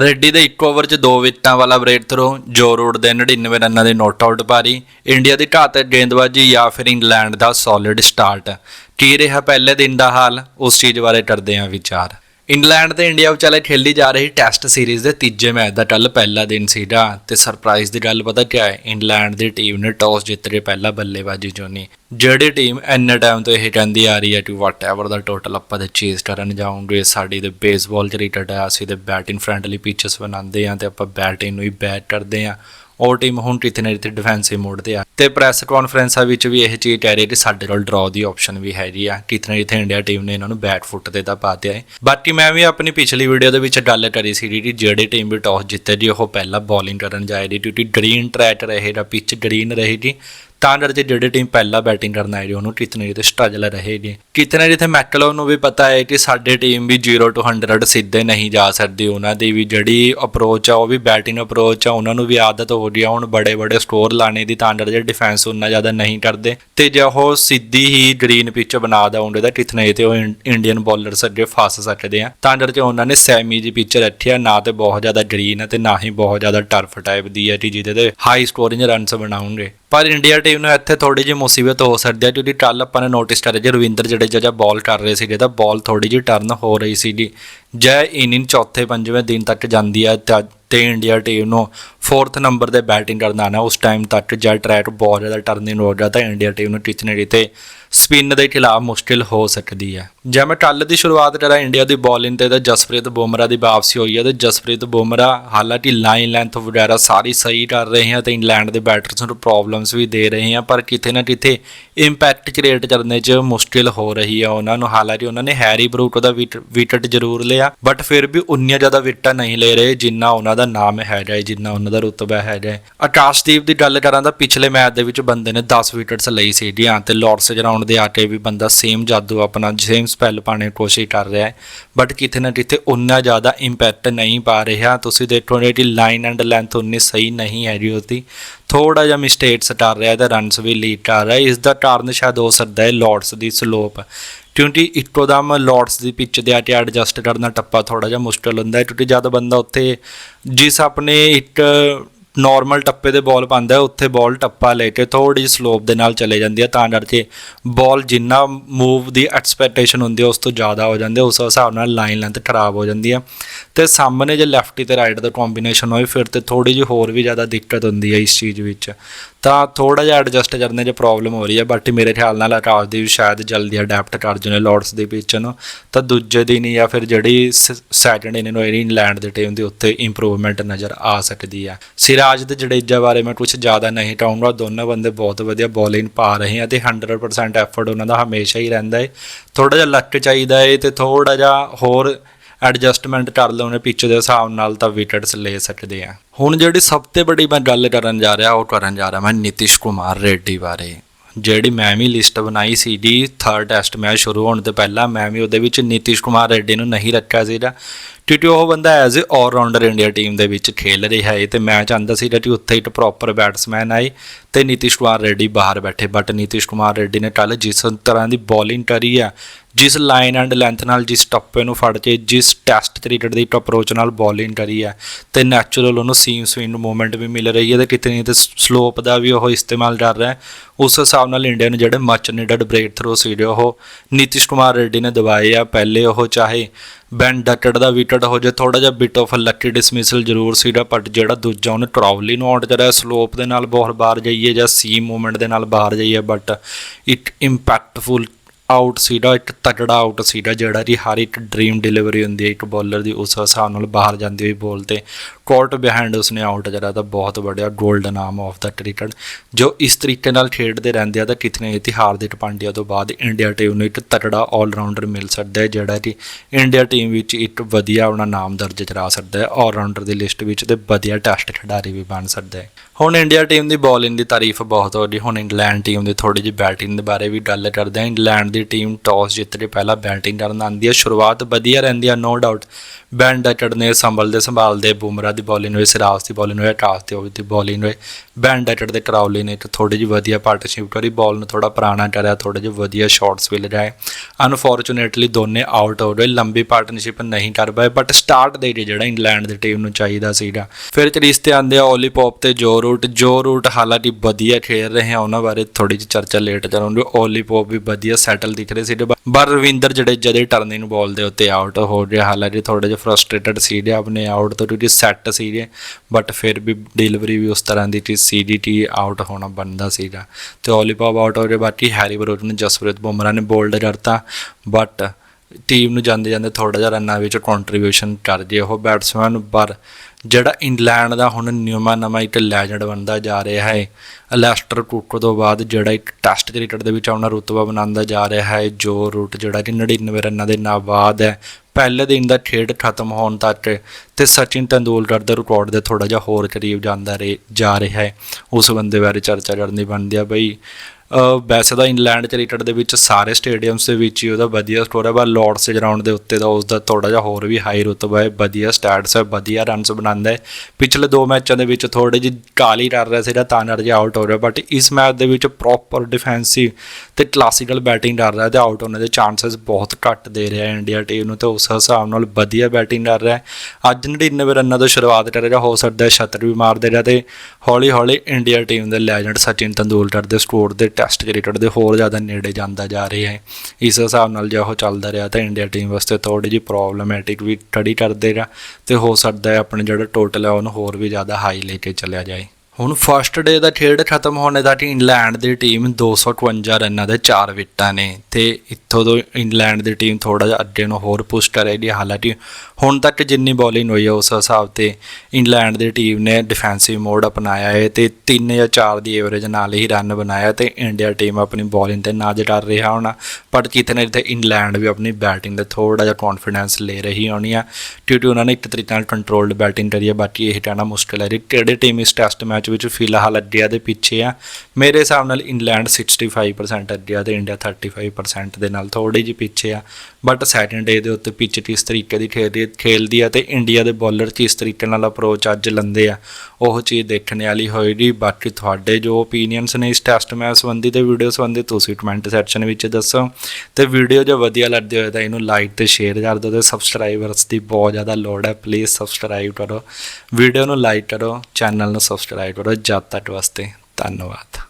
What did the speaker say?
Ready ਦੇ ਇੱਕ over 'ਚ ਦੋ ਵਿਕਟਾਂ ਵਾਲਾ ਬ੍ਰੇਕ ਥਰੋ, ਜੋ ਰੂਟ ਦੇ 99 ਰਨਾਂ ਦੇ ਨੋਟ ਆਊਟ ਪਾਰੀ। ਇੰਡੀਆ ਦੀ ਘਾਤ ਗੇਂਦਬਾਜ਼ੀ ਜਾਂ ਫਿਰ ਇੰਗਲੈਂਡ ਦਾ ਸੋਲਿਡ ਸਟਾਰਟ ਕੀ ਰਿਹਾ ਪਹਿਲੇ ਦਿਨ ਦਾ ਹਾਲ? ਉਸ ਚੀਜ਼ ਬਾਰੇ ਕਰਦੇ ਹਾਂ ਵਿਚਾਰ। ਇੰਗਲੈਂਡ ਤੇ ਇੰਡੀਆ ਵਿਚਾਲੇ ਖੇਡੀ ਜਾ ਰਹੀ ਟੈਸਟ ਸੀਰੀਜ਼ ਦੇ ਤੀਜੇ ਮੈਚ ਦਾ ਕੱਲ ਪਹਿਲਾ ਦਿਨ ਸੀਗਾ ਤੇ ਸਰਪ੍ਰਾਈਜ਼ ਦੀ ਗੱਲ ਪਤਾ ਕੀ ਹੈ? ਇੰਗਲੈਂਡ ਦੀ ਟੀਮ ਨੇ ਟਾਸ ਜਿੱਤ ਕੇ ਪਹਿਲਾ ਬੱਲੇਬਾਜ਼ੀ ਚੁਣੀ। ਜਿਹੜੀ ਟੀਮ ਇੰਨੇ ਟਾਈਮ ਤੋਂ ਇਹ ਕਹਿੰਦੀ ਆ ਰਹੀ ਹੈ ਕਿ ਵਾਟਐਵਰ ਦਾ ਟੋਟਲ ਆਪਾਂ ਤੇ ਚੇਸ ਕਰਨ ਜਾਵਾਂਗੇ ਸਾਡੀ ਤੇ ਬੇਸਬਾਲ ਚ ਰਿਟਡ ਆ ਅਸੀਂ ਤੇ ਬੈਟਿੰਗ ਫ੍ਰੈਂਡਲੀ ਪਿਚਸ ਬਣਾਉਂਦੇ ਆ ਤੇ ਆਪਾਂ ਬੈਟਿੰਗ ਨੂੰ ਹੀ ਬੈਟ ਕਰਦੇ ਆ ਉਹ ਟੀਮ ਹੁਣ ਕਿਤੇ ਨਾ ਕਿਤੇ ਡਿਫੈਂਸਿਵ ਮੋਡ ਤੇ ਆ। ਤੇ ਪ੍ਰੈਸ ਕਾਨਫਰੰਸਾਂ ਵਿੱਚ ਵੀ ਇਹ ਚੀਜ਼ ਕਹਿ ਰਹੀ ਕਿ ਸਾਡੇ ਕੋਲ ਡਰਾਅ ਦੀ ਆਪਸ਼ਨ ਵੀ ਹੈਗੀ ਆ। ਕਿਤੇ ਨਾ ਕਿਤੇ ਇੰਡੀਆ ਟੀਮ ਨੇ ਇਹਨਾਂ ਨੂੰ ਬੈਟ ਫੁੱਟ ਤੇ ਤਾਂ ਪਾ ਦਿਆ ਹੈ ਬਾਕੀ ਮੈਂ ਵੀ ਆਪਣੀ ਪਿਛਲੀ ਵੀਡੀਓ ਦੇ ਵਿੱਚ ਗੱਲ ਕਰੀ ਸੀ ਕਿ ਜਿਹੜੇ ਟੀਮ ਵੀ ਟਾਸ ਜਿੱਤੇ ਜੀ, ਉਹ ਪਹਿਲਾਂ ਬੋਲਿੰਗ ਕਰਨ ਜਾਏਗੀ ਕਿਉਂਕਿ ਗ੍ਰੀਨ ਟਰੈਕ ਰਹੇਗਾ ਪਿਚ ਗ੍ਰੀਨ ਰਹੇਗੀ। ਤਾਂ ਤੇ ਜਿਹੜੀ ਟੀਮ ਪਹਿਲਾਂ ਬੈਟਿੰਗ ਕਰਨ ਆਏਗੀ ਉਹਨੂੰ ਕਿਤਨੇ ਕਿਤੇ ਸਟਰਗਲ ਰਹੇਗੀ ਕਿਤਨੇ ਜਿੱਥੇ ਮੈਕਲੋ ਨੂੰ ਵੀ ਪਤਾ ਹੈ ਕਿ ਸਾਡੇ ਟੀਮ ਵੀ 0 ਤੋਂ 100 ਸਿੱਧੇ ਨਹੀਂ ਜਾ ਸਕਦੀ। ਉਹਨਾਂ ਦੀ ਵੀ ਜਿਹੜੀ ਅਪਰੋਚ ਆ, ਉਹ ਵੀ ਬੈਟਿੰਗ ਅਪਰੋਚ ਆ, ਉਹਨਾਂ ਨੂੰ ਵੀ ਆਦਤ ਹੋ ਗਈ ਆ, ਹੁਣ ਬੜੇ ਬੜੇ ਸਕੋਰ ਲਾਣੇ ਦੀ, ਤਾਂ ਜੇ ਡਿਫੈਂਸ ਉਹਨਾਂ ਜ਼ਿਆਦਾ ਨਹੀਂ ਕਰਦੇ। ਤੇ ਜੇ ਉਹ ਸਿੱਧੀ ਹੀ ਗ੍ਰੀਨ ਪਿਚ ਬਣਾ ਦਾ ਦਉਂਦੇ ਤਾਂ ਕਿਤਨੇ ਤੇ ਉਹ ਇੰਡੀਅਨ ਬੋਲਰਸ ਅੱਗੇ ਫਸ ਸਕਦੇ ਆ। ਤਾਂ 'ਚ ਉਹਨਾਂ ਨੇ ਸੈਮੀ ਜੀ ਪਿਚ ਰੱਖਿਆ ਨਾ ਤੇ ਬਹੁਤ ਜ਼ਿਆਦਾ ਗ੍ਰੀਨ ਹੈ ਤੇ ਨਾ ਹੀ ਬਹੁਤ ਜ਼ਿਆਦਾ ਟਰਫ ਟਾਈਪ ਦੀ ਹੈ ਕਿ ਜਿਹਦੇ ਤੇ ਹਾਈ ਸਕੋਰਿੰਗ ਰਨਸ ਬਣਾਉਂਗੇ ਪਰ ਇੰਡੀਆ ਟੀਮ ਨੂੰ ਇੱਥੇ ਥੋੜੀ ਜਿਹੀ ਮੁਸੀਬਤ ਹੋ ਸਕਦੀ ਹੈ ਕਿਉਂਕਿ ਕੱਲ ਆਪਾਂ ਨੇ ਨੋਟਿਸ ਕਰਿਆ ਜੇ ਰਵਿੰਦਰ ਜਡੇਜਾ ਜਦ ਬਾਲ ਕਰ ਰਹੇ ਸੀਗੇ ਤਾਂ ਬਾਲ ਥੋੜੀ ਜਿਹੀ ਟਰਨ ਹੋ ਰਹੀ ਸੀਗੀ। ਜੈ ਇਨਿੰਗ ਚੌਥੇ ਪੰਜਵੇਂ ਦਿਨ ਤੱਕ ਜਾਂਦੀ ਹੈ ਤਾਂ- ਤੇ ਇੰਡੀਆ ਟੀਮ ਨੂੰ ਫੋਰਥ ਨੰਬਰ ਤੇ ਬੈਟਿੰਗ ਕਰਨਾ ਨਾ ਉਸ ਟਾਈਮ ਤੱਕ ਜਦ ਟਰੈਕ ਬਹੁਤ ਜ਼ਿਆਦਾ ਟਰਨਿੰਗ ਹੋ ਗਿਆ ਤਾਂ ਇੰਡੀਆ ਟੀਮ ਨੂੰ ਕਿਤਨੇ ਕਿਤੇ ਸਪਿਨ ਦੇ ਖਿਲਾਫ ਮੁਸ਼ਕਿਲ ਹੋ ਸਕਦੀ ਹੈ। ਜਿਵੇਂ ਮੈਂ ਕੱਲ ਦੀ ਸ਼ੁਰੂਆਤ ਕਰਾਂ ਇੰਡੀਆ ਦੀ ਬੋਲਿੰਗ ਤੇ ਤਾਂ ਜਸਪ੍ਰੀਤ ਬੁਮਰਾ ਦੀ ਵਾਪਸੀ ਹੋਈ ਹੈ ਤੇ ਜਸਪ੍ਰੀਤ ਬੁਮਰਾ ਹਾਲਾਂਕਿ ਲਾਈਨ ਲੈਂਥ ਵਗੈਰਾ ਸਾਰੀ ਸਹੀ ਕਰ ਰਹੇ ਹਨ ਤੇ ਇੰਗਲੈਂਡ ਦੇ ਬੈਟਰਸ ਨੂੰ ਪ੍ਰੋਬਲਮਸ ਵੀ ਦੇ ਰਹੇ ਹਨ ਪਰ ਕਿਤੇ ਨਾ ਕਿਤੇ ਇੰਪੈਕਟ ਕ੍ਰੀਏਟ ਕਰਨੇ 'ਚ ਮੁਸ਼ਕਿਲ ਹੋ ਰਹੀ ਹੈ ਉਹਨਾਂ ਨੂੰ। ਹਾਲਾਂਕਿ ਉਹਨਾਂ ਨੇ ਹੈਰੀ ਬਰੂਕ ਦਾ ਵਿਕਟ ਜ਼ਰੂਰ ਲਿਆ ਬਟ ਫਿਰ ਵੀ ਉਨੀਆਂ ਜ਼ਿਆਦਾ ਵਿਕਟਾਂ ਨਹੀਂ ਲੈ ਰਹੇ ਜਿੰਨਾ ਉਹਨਾਂ ਦਾ ਨਾਮ ਹੈ ਜਾਏ ਜਿੰਨਾ ਉਹਨਾਂ ਦਾ ਰੁਤਬਾ ਹੈ ਜਾਏ ਆਕਾਸ਼ਦੀਪ ਦੀ ਗੱਲ ਕਰਾਂ ਤਾਂ ਪਿਛਲੇ ਮੈਚ ਦੇ ਵਿੱਚ ਬੰਦੇ ਨੇ 10 ਵਿਕਟਸ ਲਈ ਸੀ ਡੀਆਂ ਤੇ ਲਾਰਡਸ ਗਰਾਊਂਡ ਦੇ ਆ ਕੇ ਵੀ ਬੰਦਾ ਸੇਮ ਜਾਦੂ ਆਪਣਾ ਸੇਮ ਸਪੈਲ ਪਾਣੇ ਦੀ ਕੋਸ਼ਿਸ਼ ਕਰ ਰਿਹਾ ਹੈ। ਬਟ ਕਿਤੇ ਨਾ ਕਿਤੇ ਉਨਾ ਜ਼ਿਆਦਾ ਇੰਪੈਕਟ ਨਹੀਂ ਪਾ ਰਿਹਾ। ਤੁਸੀਂ ਦੇਖੋ ਜਿਹੜੀ ਲਾਈਨ ਐਂਡ ਲੈਂਥ ਉਨੀ ਸਹੀ ਨਹੀਂ ਹੈ ਜੀ ਉਹਦੀ। ਥੋੜਾ ਜਿਹਾ ਮਿਸਟੇਕਸ ਕਰ ਰਿਹਾ ਤੇ ਰਨਸ ਵੀ ਲੀਡ ਕਰ ਰਿਹਾ। ਇਸ ਦਾ ਕਾਰਨ ਸ਼ਾਇਦ ਹੋ ਸਕਦਾ ਹੈ ਲਾਰਡਸ ਦੀ ਸਲੋਪ ਕਿਉਂਕਿ ਇੱਕੋ ਦਮ ਲਾਰਡਸ ਦੀ ਪਿੱਚ ਦੇ ਆ ਕੇ ਐਡਜਸਟ ਕਰਨਾ ਟੱਪਾ ਥੋੜਾ ਜਿਹਾ ਮੁਸ਼ਕਲ ਹੁੰਦਾ ਹੈ। ਕਿਉਂਕਿ ਜਦ ਬੰਦਾ ਉੱਥੇ, ਜਿਸ ਆਪਣੇ ਇੱਕ ਨਾਰਮਲ ਟੱਪੇ ਦੇ ਬਾਲ ਪਾਉਂਦਾ, ਉੱਥੇ ਬਾਲ ਟੱਪਾ ਲੈ ਕੇ ਥੋੜੀ ਜਿਹੀ ਸਲੋਪ ਦੇ ਨਾਲ ਚਲੇ ਜਾਂਦੀ ਹੈ, ਤਾਂ ਕਰਕੇ ਬਾਲ ਜਿੰਨਾ ਮੂਵ ਦੀ ਐਕਸਪੈਕਟੇਸ਼ਨ ਹੁੰਦੀ ਹੈ, ਉਸ ਤੋਂ ਜ਼ਿਆਦਾ ਹੋ ਜਾਂਦੀ, ਉਸ ਹਿਸਾਬ ਨਾਲ ਲਾਈਨ ਲੈਂਥ ਖਰਾਬ ਹੋ ਜਾਂਦੀ ਹੈ। ਤੇ ਸਾਹਮਣੇ ਜੇ ਲੈਫਟੀ ਤੇ ਰਾਈਟ ਦਾ ਕੰਬੀਨੇਸ਼ਨ ਹੋਏ, ਫਿਰ ਤੇ ਥੋੜੀ ਜਿਹੀ ਹੋਰ ਵੀ ਜ਼ਿਆਦਾ ਦਿੱਕਤ ਹੁੰਦੀ ਹੈ ਇਸ ਚੀਜ਼ ਵਿੱਚ। ਤਾਂ ਥੋੜਾ ਜਿਹਾ ਐਡਜਸਟ ਕਰਨੇ 'ਚ ਪ੍ਰੋਬਲਮ ਹੋ ਰਹੀ ਹੈ ਬਟ ਮੇਰੇ ਖਿਆਲ ਨਾਲ ਆਕਾਸ਼ ਦੀ ਵੀ ਸ਼ਾਇਦ ਜਲਦੀ ਅਡੈਪਟ ਕਰ ਜਣੇ ਲਾਰਡਸ ਦੇ ਪਿੱਚ ਨੂੰ। ਤਾਂ ਦੂਜੇ ਦਿਨ ਜਾਂ ਫਿਰ ਜਿਹੜੀ ਸੈਟਰਡੇ ਨੂੰ ਇੰਗਲੈਂਡ ਦੇ ਟੀਮ ਦੀ ਉੱਤੇ ਇੰਪਰੂਵਮੈਂਟ ਨਜ਼ਰ ਆ ਸਕਦੀ ਹੈ। ਸਿਰਾਜ ਤੇ ਜਡੇਜਾ ਬਾਰੇ ਮੈਂ ਕੁਝ ਜ਼ਿਆਦਾ ਨਹੀਂ ਕਹੂੰਗਾ। ਦੋਨੋਂ ਬੰਦੇ ਬਹੁਤ ਵਧੀਆ ਬੋਲਿੰਗ ਪਾ ਰਹੇ ਆ ਤੇ 100% ਐਫਰਟ ਉਹਨਾਂ ਦਾ ਹਮੇਸ਼ਾ ਹੀ ਰਹਿੰਦਾ ਹੈ ਥੋੜਾ ਜਿਹਾ ਲੱਕ ਚਾਹੀਦਾ ਹੈ ਤੇ ਥੋੜਾ ਜਿਹਾ ਹੋਰ ਐਡਜਸਟਮੈਂਟ ਕਰ ਲਓਨੇ ਪਿੱਚ ਦੇ ਹਿਸਾਬ ਨਾਲ ਤਾਂ ਵਿਕਟਸ ਲੈ ਸਕਦੇ ਆ। ਹੁਣ ਜਿਹੜੀ ਸਭ ਤੋਂ ਵੱਡੀ ਮੈਂ ਗੱਲ ਕਰਨ ਜਾ ਰਿਹਾ, ਉਹ ਕਰਨ ਜਾ ਰਿਹਾ ਮੈਂ ਨਿਤਿਸ਼ ਕੁਮਾਰ ਰੈਡੀ ਬਾਰੇ। ਜਿਹੜੀ ਮੈਂ ਵੀ ਲਿਸਟ ਬਣਾਈ ਸੀ ਦੀ ਥਰਡ ਟੈਸਟ ਮੈਚ ਸ਼ੁਰੂ ਹੋਣ ਤੋਂ ਪਹਿਲਾਂ, ਮੈਂ ਵੀ ਉਹਦੇ ਵਿੱਚ ਨਿਤਿਸ਼ ਕੁਮਾਰ ਰੈਡੀ ਨੂੰ ਨਹੀਂ ਰੱਖਿਆ ਸੀਗਾ। ਕਿਉਂਕਿ ਉਹ ਬੰਦਾ as a allrounder India team ਦੇ ਵਿੱਚ ਖੇਲ ਰਿਹਾ ਹੈ ਤੇ ਮੈਂ ਚਾਹੁੰਦਾ ਸੀ ਕਿ ਉੱਥੇ ਇੱਕ ਪ੍ਰੋਪਰ ਬੈਟਸਮੈਨ ਆਏ ਤੇ ਨਿਤਿਸ਼ ਕੁਮਾਰ ਰੈਡੀ ਬਾਹਰ ਬੈਠੇ। ਬਟ ਨਿਤਿਸ਼ ਕੁਮਾਰ ਰੈਡੀ ਨੇ ਕੱਲ ਜਿਸ ਤਰ੍ਹਾਂ ਦੀ ਬੋਲਿੰਗ ਕਰੀ ਆ ਜਿਸ ਲਾਈਨ ਐਂਡ ਲੈਂਥ ਨਾਲ ਜਿਸ ਟੱਪੇ ਨੂੰ ਫੜ ਕੇ, ਜਿਸ ਟੈਸਟ ਕ੍ਰਿਕਟ ਦੀ ਅਪਰੋਚ ਨਾਲ ਬੋਲਿੰਗ ਕਰੀ ਹੈ, ਤੇ ਨੈਚੁਰਲ ਉਹਨੂੰ ਸੀਮ ਸਵਿੰਗ ਮੂਵਮੈਂਟ ਵੀ ਮਿਲ ਰਹੀ ਹੈ ਤੇ ਕਿਤਨੀ ਤੇ ਸਲੋਪ ਦਾ ਵੀ ਉਹ ਇਸਤੇਮਾਲ ਕਰ ਰਿਹਾ ਹੈ। ਉਸ ਹਿਸਾਬ ਨਾਲ ਇੰਡੀਆ ਨੂੰ ਜਿਹੜੇ ਮੱਚ ਨੀਡਡ ਬ੍ਰੇਕ ਥਰੂ ਸੀਗੇ ਉਹ ਨਿਤਿਸ਼ ਕੁਮਾਰ ਰੈਡੀ ਨੇ ਦਵਾਏ ਆ। ਪਹਿਲੇ ਉਹ ਚਾਹੇ ਬੈਨ ਡਟਡ ਦਾ ਵਿਕਟ ਹੋ ਜੇ ਥੋੜਾ ਜਿਹਾ ਬਿਟ ਆਫ ਲੱਕੀ ਡਿਸਮਿਸਲ ਜ਼ਰੂਰ ਸੀਗਾ ਬਟ ਜਿਹੜਾ ਦੂਜਾ ਉਹਨੇ ਟਰਾਵਲੀ ਨੂੰ ਆਊਟ ਕਰਿਆ ਸਲੋਪ ਦੇ ਨਾਲ ਬਹੁਤ ਬਾਹਰ ਜਾਈਏ ਜਾਂ ਸੀਮ ਮੂਵਮੈਂਟ ਦੇ ਨਾਲ ਬਾਹਰ ਜਾਈਏ ਬਟ ਇੱਕ ਇੰਪੈਕਟਫੁਲ ਆਊਟ ਸੀਗਾ, ਇੱਕ ਤਗੜਾ ਆਊਟ ਸੀਗਾ ਜਿਹੜਾ ਕਿ ਹਰ ਇੱਕ ਡ੍ਰੀਮ ਡਿਲੀਵਰੀ ਹੁੰਦੀ ਹੈ, ਇੱਕ ਬੋਲਰ ਦੀ ਉਸ ਹਿਸਾਬ ਨਾਲ ਬਾਹਰ ਜਾਂਦੀ ਹੋਈ ਬੋਲ ਤੇ ਕੋਰਟ ਬਿਹਾਈਂਡ ਉਸਨੇ ਆਊਟ ਜਿਹੜਾ ਤਾਂ ਬਹੁਤ ਵੱਡਾ 골ਡਨ ਆਰਮ ਆਫ ਦਾ ਕ੍ਰਿਕਟ ਜੋ ਇਸ ਤਰੀਕੇ ਨਾਲ ਖੇਡਦੇ ਰਹਿੰਦੇ ਆ ਤਾਂ ਕਿਤਨੇ ਇਤਿਹਾਸ ਹਾਰਦਿਕ ਟਪਾਂਡਿਆਂ ਤੋਂ ਬਾਅਦ ਇੰਡੀਆ ਟੀਮ ਨੂੰ ਇੱਕ ਤਗੜਾ ਆਲਰਾਊਂਡਰ ਮਿਲ ਸਕਦਾ ਹੈ, ਜਿਹੜਾ ਕਿ ਇੰਡੀਆ ਟੀਮ ਵਿੱਚ ਇੱਕ ਵਧੀਆ ਆਪਣਾ ਨਾਮ ਦਰਜ ਕਰਾ ਸਕਦਾ ਹੈ ਆਲਰਾਊਂਡਰ ਦੀ ਲਿਸਟ ਵਿੱਚ ਤੇ ਵਧੀਆ ਟੈਸਟ ਖਿਡਾਰੀ ਵੀ ਬਣ ਸਕਦਾ ਹੈ। ਹੁਣ ਇੰਡੀਆ ਟੀਮ ਦੀ ਬੋਲਿੰਗ ਦੀ ਤਾਰੀਫ ਬਹੁਤ ਹੋ ਰਹੀ, ਹੁਣ ਇੰਗਲੈਂਡ ਟੀਮ ਦੀ ਥੋੜੀ ਜਿਹੀ ਬੈਟਿੰਗ ਦੇ ਬਾਰੇ ਵੀ ਗੱਲ ਕਰਦੇ ਹਾਂ ਇੰਗਲੈਂਡ ਦੀ ਟੀਮ ਟਾਸ ਜਿੱਤ ਪਹਿਲਾਂ ਬੈਟਿੰਗ ਕਰਨ ਆਉਂਦੀ ਹੈ। ਸ਼ੁਰੂਆਤ ਵਧੀਆ ਰਹਿੰਦੀ ਹੈ ਨੋ ਡਾਊਟ ਬੈਨ ਡਾਇਟਡ ਨੇ ਸੰਭਲਦੇ, ਸੰਭਾਲਦੇ, ਬੂਮਰਾ ਦੀ ਬੋਲਿੰਗ ਹੋਈ ਸਿਰਾਸ ਦੀ ਬੋਲਿੰਗ ਹੋਈ ਟਾਸ ਦੀ ਉਹ ਦੀ ਬੋਲਿੰਗ ਹੋਈ ਬੈਨ ਡਾਇਟਡ ਦੇ ਕਰਾਉਲੀ ਨੇ ਤੇ ਥੋੜੀ ਜਿਹੀ ਵਧੀਆ ਪਾਰਟਨਰਸ਼ਿਪ ਕਰੀ ਬੋਲ ਨੂੰ ਥੋੜਾ ਪੁਰਾਣਾ ਕਰਿਆ ਥੋੜੇ ਜਿਹੇ ਵਧੀਆ ਸ਼ਾਟਸ ਵੀ ਲਗਾਏ। ਅਨਫੋਰਚੂਨੇਟਲੀ ਦੋਨੇ ਆਊਟ ਹੋ ਗਏ, ਲੰਬੀ ਪਾਰਟਨਰਸ਼ਿਪ ਨਹੀਂ ਕਰ ਪਾਏ ਬਟ ਸਟਾਰਟ ਦੇ ਲਈ ਜਿਹੜਾ ਇੰਗਲੈਂਡ ਦੀ ਟੀਮ ਨੂੰ ਚਾਹੀਦਾ ਸੀਗਾ। ਫਿਰ ਚਰੀਸ ਤੇ ਆਂਦੇ ਆ ਓਲੀ ਪੌਪ ਤੇ ਜੋ ਰੂਟ ਜੋ ਰੂਟ ਹਾਲਾਂਕਿ ਵਧੀਆ ਖੇਡ ਰਹੇ ਆ, ਉਹਨਾਂ ਬਾਰੇ ਥੋੜੀ ਜਿਹੀ ਚਰਚਾ ਲੇਟ ਕਰਾਂਗੇ ਓਲੀਪੌਪ ਵੀ ਵਧੀਆ ਸੈਟਲ ਦਿਖ ਰਹੇ ਸੀਗੇ ਪਰ ਰਵਿੰਦਰ ਜਡੇਜਾ ਦੇ ਟਰਨਿੰਗ ਬਾਲ ਦੇ ਉੱਤੇ ਆਊਟ ਹੋ ਗਿਆ, ਹਾਲਾਂਕਿ ਥੋੜੇ ਜਿਹਾ ਫਰਸਟ੍ਰੇਟਡ ਸੀ ਜੇ ਆਪਣੇ ਆਊਟ ਤੋਂ ਕਿਉਂਕਿ ਸੈੱਟ ਸੀ ਜੇ ਬਟ ਫਿਰ ਵੀ ਡਿਲੀਵਰੀ ਵੀ ਉਸ ਤਰ੍ਹਾਂ ਦੀ ਸੀ ਸੀਡੀਟੀ ਆਊਟ ਹੋਣਾ ਬਣਦਾ ਸੀਗਾ। ਤੇ ਓਲੀਪਾਪ ਆਊਟ ਹੋ ਗਿਆ ਬਾਕੀ ਹੈਰੀ ਬਰੋਡ ਨੇ ਜਸਪ੍ਰੀਤ ਬੁਮਰਾਹ ਨੇ ਬੋਲਡ ਕਰਤਾ ਬਟ ਟੀਮ ਨੂੰ ਜਾਂਦੇ ਜਾਂਦੇ ਥੋੜਾ ਜਿਹਾ ਰਨਾਂ ਵਿੱਚ ਕੰਟਰੀਬਿਊਸ਼ਨ ਕਰ ਜੇ ਉਹ ਬੈਟਸਮੈਨ ਪਰ ਜਿਹੜਾ ਇੰਗਲੈਂਡ ਦਾ ਹੁਣ ਨਿਯਮਾ ਨਵਾਂ ਇੱਕ ਲੈਜੈਂਡ ਬਣਦਾ ਜਾ ਰਿਹਾ ਹੈ, ਅਲੈਸਟਰ ਕੁੱਕ ਤੋਂ ਬਾਅਦ ਜਿਹੜਾ ਇੱਕ ਟੈਸਟ ਕ੍ਰਿਕਟ ਦੇ ਵਿੱਚ ਆਉਣਾ ਰੁਤਬਾ ਬਣਾਉਂਦਾ ਜਾ ਰਿਹਾ ਹੈ, ਜੋ ਰੂਟ ਜਿਹੜਾ ਕਿ 99 ਰਨਾਂ ਦੇ ਨਾਲ ਬਾਅਦ ਹੈ, ਪਹਿਲੇ ਦਿਨ ਦਾ ਖੇਡ ਖਤਮ ਹੋਣ ਤੱਕ ਤੇ ਸਚਿਨ ਤੰਦੂਲਕਰ ਦਾ ਰਿਕਾਰਡ ਦੇ ਥੋੜਾ ਜਿਹਾ ਹੋਰ ਕਰੀਬ ਜਾਂਦਾ ਰਹੇ ਜਾ ਰਿਹਾ ਹੈ, ਉਸ ਬੰਦੇ ਬਾਰੇ ਚਰਚਾ ਕਰਨੀ ਬਣਦੀ ਆ ਬਈ ਵੈਸੇ ਤਾਂ ਇੰਗਲੈਂਡ ਕ੍ਰਿਕਟ ਦੇ ਵਿੱਚ ਸਾਰੇ ਸਟੇਡੀਅਮਸ ਦੇ ਵਿੱਚ ਹੀ ਉਹਦਾ ਵਧੀਆ ਸਕੋਰ ਹੈ, ਪਰ ਲਾਰਡਸ ਗਰਾਊਂਡ ਦੇ ਉੱਤੇ ਦਾ ਉਸ ਦਾ ਥੋੜਾ ਜਿਹਾ ਹੋਰ ਵੀ ਹਾਈ ਰੁਤਬਾ ਹੈ, ਵਧੀਆ ਸਟੈਟਸ ਹੈ, ਵਧੀਆ ਰਨਸ ਬਣਾਉਂਦਾ ਹੈ। ਪਿਛਲੇ ਦੋ ਮੈਚਾਂ ਦੇ ਵਿੱਚ ਥੋੜੇ ਜਿਹੀ ਕਾਲੀ ਕਰ ਰਿਹਾ ਸੀਗਾ, ਤਾਂ ਨਾਲ ਜਿਹਾ ਆਊਟ ਹੋ ਰਿਹਾ ਬਟ ਇਸ ਮੈਚ ਦੇ ਵਿੱਚ ਪ੍ਰੋਪਰ ਡਿਫੈਂਸਿਵ ਤੇ ਕਲਾਸੀਕਲ ਬੈਟਿੰਗ ਕਰ ਰਿਹਾ ਤੇ ਆਊਟ ਹੋਣ ਦੇ ਚਾਂਸਸ ਬਹੁਤ ਘੱਟ ਦੇ ਰਿਹਾ ਇੰਡੀਆ ਟੀਮ ਨੂੰ ਤੇ ਉਸ ਹਿਸਾਬ ਨਾਲ ਵਧੀਆ ਬੈਟਿੰਗ ਕਰ ਰਿਹਾ। ਅੱਜ 99 ਰਨਾਂ ਤੋਂ ਸ਼ੁਰੂਆਤ ਕਰ ਰਿਹਾ, ਹੋ ਸਕਦਾ ਹੈ ਛੱਤਰ ਵੀ ਮਾਰ ਦੇਗਾ ਤੇ ਹੌਲੀ ਹੌਲੀ ਇੰਡੀਆ ਟੀਮ ਦੇ ਲੈਜੈਂਡ ਸਚਿਨ ਤੰਦੂਲਕਰ ਦੇ ਸਕੋਰ ਦੇ ਟੈਸਟ ਕ੍ਰਿਕਟ ਦੇ ਹੋਰ ਜ਼ਿਆਦਾ ਨੇੜੇ ਜਾਂਦਾ ਜਾ ਰਿਹਾ ਹੈ। ਇਸ ਹਿਸਾਬ ਨਾਲ ਜੇ ਉਹ ਚੱਲਦਾ ਰਿਹਾ ਤਾਂ ਇੰਡੀਆ ਟੀਮ ਵਾਸਤੇ ਥੋੜੀ ਜਿਹੀ ਪ੍ਰੋਬਲਮੈਟਿਕ ਵੀ ਸਟੱਡੀ ਕਰ ਦੇਗਾ ਤੇ ਹੋ ਸਕਦਾ ਹੈ ਆਪਣੇ ਜਿਹੜਾ ਟੋਟਲ ਹੈ ਉਹਨੂੰ ਹੋਰ ਵੀ ਜ਼ਿਆਦਾ ਹਾਈ ਲੈ ਕੇ ਚੱਲਿਆ ਜਾਏ। ਹੁਣ ਫਰਸਟ ਡੇ ਦਾ ਖੇਡ ਖਤਮ ਹੋਣੇ ਤੱਕ ਇੰਗਲੈਂਡ ਦੀ ਟੀਮ 252 ਰਨਾਂ ਦੇ 4 ਵਿਕਟਾਂ ਨੇ ਤੇ ਇੱਥੋਂ ਤੋਂ ਇੰਗਲੈਂਡ ਦੀ ਟੀਮ ਥੋੜਾ ਜਿਹਾ ਅੱਗੇ ਨੂੰ ਹੋਰ ਪੁਸ਼ ਕਰੇਗੀ। ਹਾਲਾਂਕਿ ਹੁਣ ਤੱਕ ਜਿੰਨੀ ਬੋਲਿੰਗ ਹੋਈ ਹੈ ਉਸ ਹਿਸਾਬ ਤੇ ਇੰਗਲੈਂਡ ਦੀ ਟੀਮ ਨੇ ਡਿਫੈਂਸਿਵ ਮੋਡ ਅਪਣਾਇਆ ਹੈ ਤੇ 3 ਜਾਂ 4 ਦੀ ਐਵਰੇਜ ਨਾਲ ਹੀ ਰਨ ਬਣਾਇਆ ਤੇ ਇੰਡੀਆ ਟੀਮ ਆਪਣੀ ਬੋਲਿੰਗ ਤੇ ਨਾਜ਼ ਕਰ ਰਿਹਾ ਹੋਣਾ। ਪਰ ਕਿਤੇ ਨਾ ਕਿਤੇ ਇੰਗਲੈਂਡ ਵੀ ਆਪਣੀ ਬੈਟਿੰਗ ਤੇ ਥੋੜਾ ਜਿਹਾ ਕੌਨਫੀਡੈਂਸ ਲੈ ਰਹੀ ਹੋਣੀ ਆ। ਕਿਉਂਕਿ ਉਹਨਾਂ ਨੇ ਇੱਕ ਤਰੀਕੇ ਨਾਲ ਕੰਟਰੋਲਡ ਬੈਟਿੰਗ ਕਰੀ ਹੈ ਬਾਕੀ ਇਹ ਕਹਿਣਾ ਮੁਸ਼ਕਿਲ ਹੈ ਕਿ ਕਿਹੜੇ ਟੀਮ ਇਸ ਟੈਸਟ ਮੈਚ ਵਿੱਚ ਫਿਲਹਾਲ ਅੱਡਿਆ ਦੇ ਪਿੱਛੇ ਆ? ਮੇਰੇ ਹਿਸਾਬ ਨਾਲ ਇੰਗਲੈਂਡ 65% ਅੱਡਿਆ ਤੇ ਇੰਡੀਆ 35% ਦੇ ਨਾਲ ਥੋੜੀ ਜਿਹੀ ਪਿੱਛੇ ਆ। ਬਟ ਸੈਕੰਡ ਡੇ ਦੇ ਉੱਤੇ ਪਿੱਚ ਕਿਸ ਤਰੀਕੇ ਦੀ ਖੇਡਦੀ ਖੇਲਦੀ ਆ ਤੇ ਇੰਡੀਆ ਦੇ ਬੋਲਰ ਕਿਸ ਤਰੀਕੇ ਨਾਲ ਅਪਰੋਚ ਅੱਜ ਲੰਦੇ ਆ, ਉਹ ਚੀਜ਼ ਦੇਖਣ ਵਾਲੀ ਹੋਏਗੀ ਬਾਕੀ ਤੁਹਾਡੇ ਜੋ ਓਪੀਨੀਅਨਸ ਨੇ ਇਸ ਟੈਸਟ ਮੈਚ ਸੰਬੰਧੀ ਤੇ ਵੀਡੀਓ ਸੰਬੰਧੀ, ਤੁਸੀਂ ਕਮੈਂਟ ਸੈਕਸ਼ਨ ਵਿੱਚ ਦੱਸੋ। ਤੇ ਵੀਡੀਓ ਜੇ ਵਧੀਆ ਲੱਗਦੀ ਹੋਏ ਤਾਂ ਇਹਨੂੰ ਲਾਈਕ ਤੇ ਸ਼ੇਅਰ ਕਰ ਦਿਓ ਤੇ ਸਬਸਕ੍ਰਾਈਬਰਸ ਦੀ ਬਹੁਤ ਜ਼ਿਆਦਾ ਲੋੜ ਹੈ। ਪਲੀਜ਼ ਸਬਸਕ੍ਰਾਈਬ ਕਰੋ। ਵੀਡੀਓ ਨੂੰ ਲਾਈਕ ਕਰੋ ਚੈਨਲ ਨੂੰ ਸਬਸਕ੍ਰਾਈਬ ਕਰੋ। ਜਦ ਤੱਕ ਵਾਸਤੇ ਧੰਨਵਾਦ।